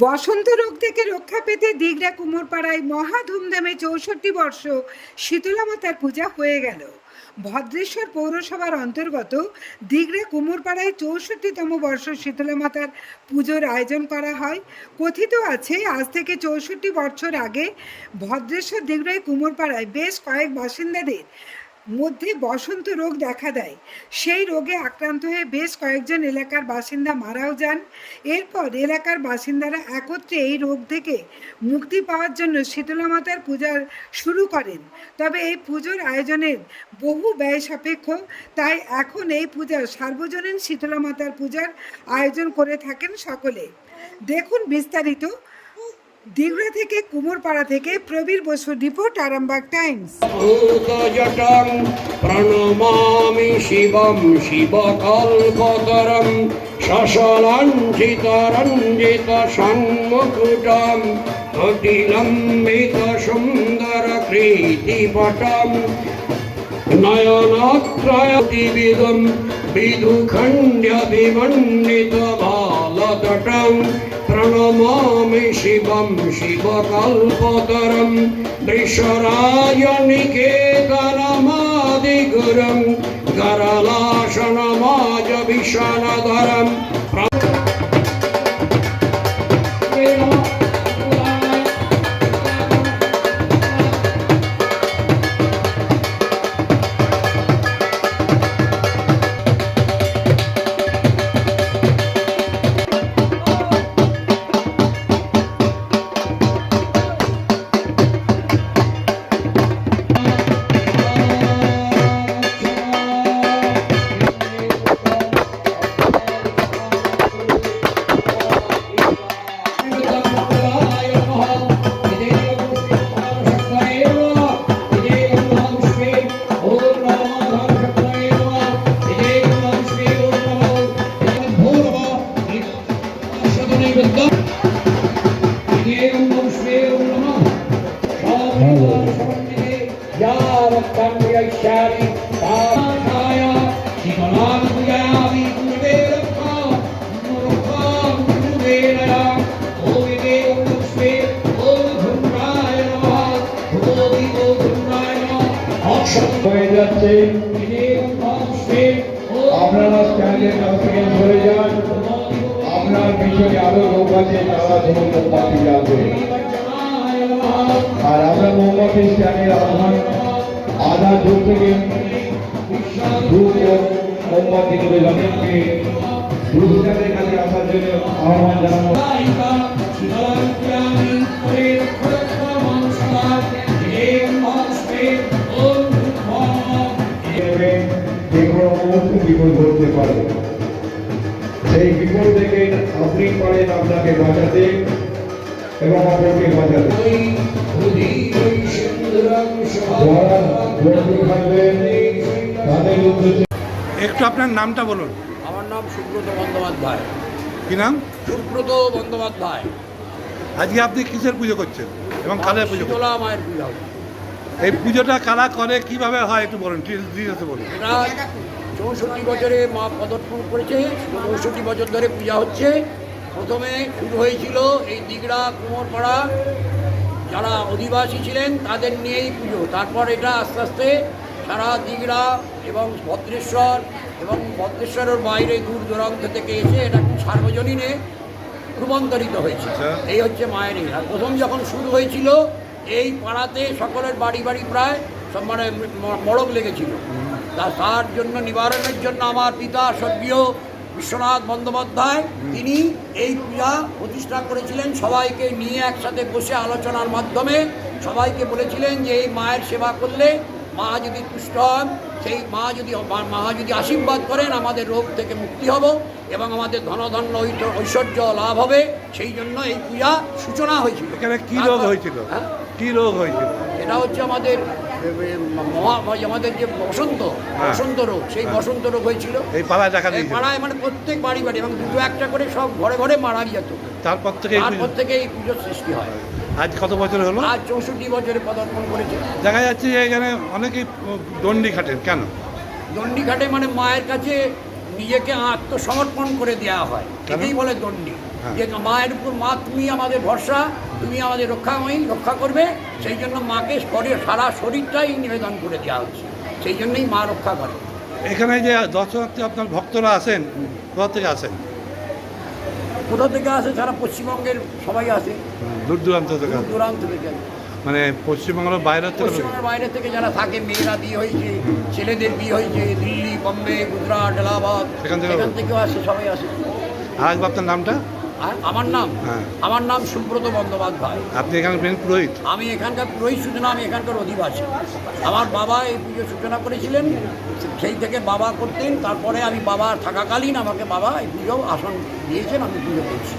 বসন্ত রোগ থেকে রক্ষা পেতে দিগড়া কুমোরপাড়ায় মহা ধুমধামে চৌষট্টি বর্ষ শীতলা মাতার পূজা হয়ে গেল। ভদ্রেশ্বর পৌরসভার অন্তর্গত দিগড়া কুমোরপাড়ায় চৌষট্টিতম বর্ষ শীতলা মাতার পুজোর আয়োজন করা হয়। কথিত আছে, আজ থেকে চৌষট্টি বছর আগে ভদ্রেশ্বর দিগড়ায় কুমোরপাড়ায় বেশ কয়েক বাসিন্দাদের মধ্যে বসন্ত রোগ দেখা দেয়। সেই রোগে আক্রান্ত হয়ে বেশ কয়েকজন এলাকার বাসিন্দা মারাও যান। এরপর এলাকার বাসিন্দারা একত্রে এই রোগ থেকে মুক্তি পাওয়ার জন্য শীতলা মাতার পূজার শুরু করেন। তবে এই পুজোর আয়োজনের বহু ব্যয় সাপেক্ষ, তাই এখন এই পূজা সার্বজনীন শীতলা মাতার পূজার আয়োজন করে থাকেন সকলে। দেখুন বিস্তারিত দিগড়া থেকে কুমোরপাড়া থেকে প্রবীর বসুর রিপোর্ট আরামবাগ টাইমস। প্রণমামি শিবম শিবকল্পতরম সশলাঞ্জিত রঞ্জিত সন্মুকুটম অতিলম্বিত সুন্দর কৃতিপটম নয়নাত্রয়তিবিদম বিমণ্ডিত বালতটম प्रणमामि शिवं शिवकल्पतरं वृषराजनिकेतनमादिगुरं गरलाशनमाजविषणधरं যাচ্ছে আপনারা স্ট্যান্ডের কাছ থেকে সরে যান। আপনার পিছনে আরও লোক আছে, তারা ধরুন মোমবাতি জ্বালবে। আর আমরা মোমবাতি স্ট্যান্ডের আহ্বান, আধা দূর থেকে ধূপ মোমবাতি করে জনকে ধূপ স্ট্যান্ডের কাছে আসার জন্য আহ্বান জানানো। আপনাকে বাঁচাতে এবং অপরকে বাঁচাতে। যারা বন্ধু থাকবেন তাদের উদ্দেশ্যে একটু আপনার নামটা বলুন। আমার নাম সুব্রত বন্দ্যোপাধ্যায়। কি নাম? সুব্রত বন্দ্যোপাধ্যায়। আজকে আপনি কিসের পুজো করছেন এবং কালের পুজো করছেন? শীতলা মায়ের পূজা এই পুজোটা কারা করে কীভাবে হয় একটু বলুন ডিটেলসে বলুন? চৌষট্টি বছরে মা পদার্পণ করেছে চৌষট্টি বছর ধরে পূজা হচ্ছে। প্রথমে শুরু হয়েছিল এই দিগড়া কুমোরপাড়া। যারা অধিবাসী ছিলেন তাদের নিয়েই পুজো। তারপর এটা আস্তে আস্তে সারা দিগড়া এবং ভদ্রেশ্বর এবং ভদ্রেশ্বরের বাইরে দূর দূরান্ত থেকে এসে এটা সার্বজনীনে রূপান্তরিত হয়েছে। আচ্ছা। এই হচ্ছে মায়ের। আর প্রথম যখন শুরু হয়েছিল এই পাড়াতে সকলের বাড়ি বাড়ি প্রায় সব মানে মড়ক লেগেছিল। তা তার জন্য নিবারণের জন্য আমার পিতা স্বর্গীয় বিশ্বনাথ বন্দ্যোপাধ্যায় তিনি এই পূজা প্রতিষ্ঠা করেছিলেন। সবাইকে নিয়ে একসাথে বসে আলোচনার মাধ্যমে সবাইকে বলেছিলেন যে এই মায়ের সেবা করলে মা যদি তুষ্ট হন সেই মা যদি মা- যদি আশীর্বাদ করেন আমাদের রোগ থেকে মুক্তি হব এবং আমাদের ধনধন্য ঐশ্বর্য লাভ হবে। সেই জন্য এই পূজা সূচনা হয়েছিল। এখানে কি রোগ হয়েছিল? হ্যাঁ? কি রোগ হয়েছিল? এটা হচ্ছে আমাদের আমাদের যে বসন্ত হ্যাঁ। বসন্ত রোগ সেই বসন্ত রোগ হয়েছিল। এই পাড়ায় দেখা এই পাড়ায় মানে প্রত্যেক বাড়ি বাড়ি এবং দুটো একটা করে সব ঘরে ঘরে মারা যেত। তারপর থেকে তারপর থেকে এই পুজোর সৃষ্টি হয়। আজ কত বছর হলো? আজ চৌষট্টি বছরে পদার্পণ করেছে। দেখা যাচ্ছে যে এখানে অনেকেই দণ্ডি খাটেন কেন? দণ্ডি ঘাটে মানে মায়ের কাছে নিজেকে আত্মসমর্পণ করে দেওয়া হয়? এটাই বলে দণ্ডি। হ্যাঁ। যে মায়ের উপর মা তুমি আমাদের ভরসা তুমি আমাদের রক্ষা রক্ষাময়ী রক্ষা করবে সেই জন্য মাকে শরীর সারা শরীরটাই নিবেদন করে দেওয়া হচ্ছে। সেই জন্যই মা রক্ষা করে। এখানে যে দর্শনার্থী আপনার ভক্তরা আছেন কোথা থেকে আসেন কোথা থেকে আসে সারা পশ্চিমবঙ্গের সবাই আসে। দূর দূরান্ত থেকে দূরান্ত থেকে। মানে পশ্চিমবঙ্গের বাইরে থেকে পশ্চিমবঙ্গের বাইরে থেকে যারা থাকে মেয়েরা বিয়ে হয়েছে ছেলেদের বিয়ে হয়েছে দিল্লি বম্বে গুজরাট এলাহাবাদ সেখান থেকে- সেখান থেকেও আসে সবাই আসে। একবার আপনার নামটা? আমার নাম হ্যাঁ। আমার নাম সুব্রত বন্দ্যোপাধ্যায়। আপনি এখানকার পুরোহিত? আমি এখানকার পুরোহিত সূচনা আমি এখানকার অধিবাসী। আমার বাবা এই পুজো সূচনা করেছিলেন সেই থেকে বাবা করতেন তারপরে আমি বাবা থাকাকালীন আমাকে বাবা এই পুজো আসন দিয়েছেন আমি পুজো করছি।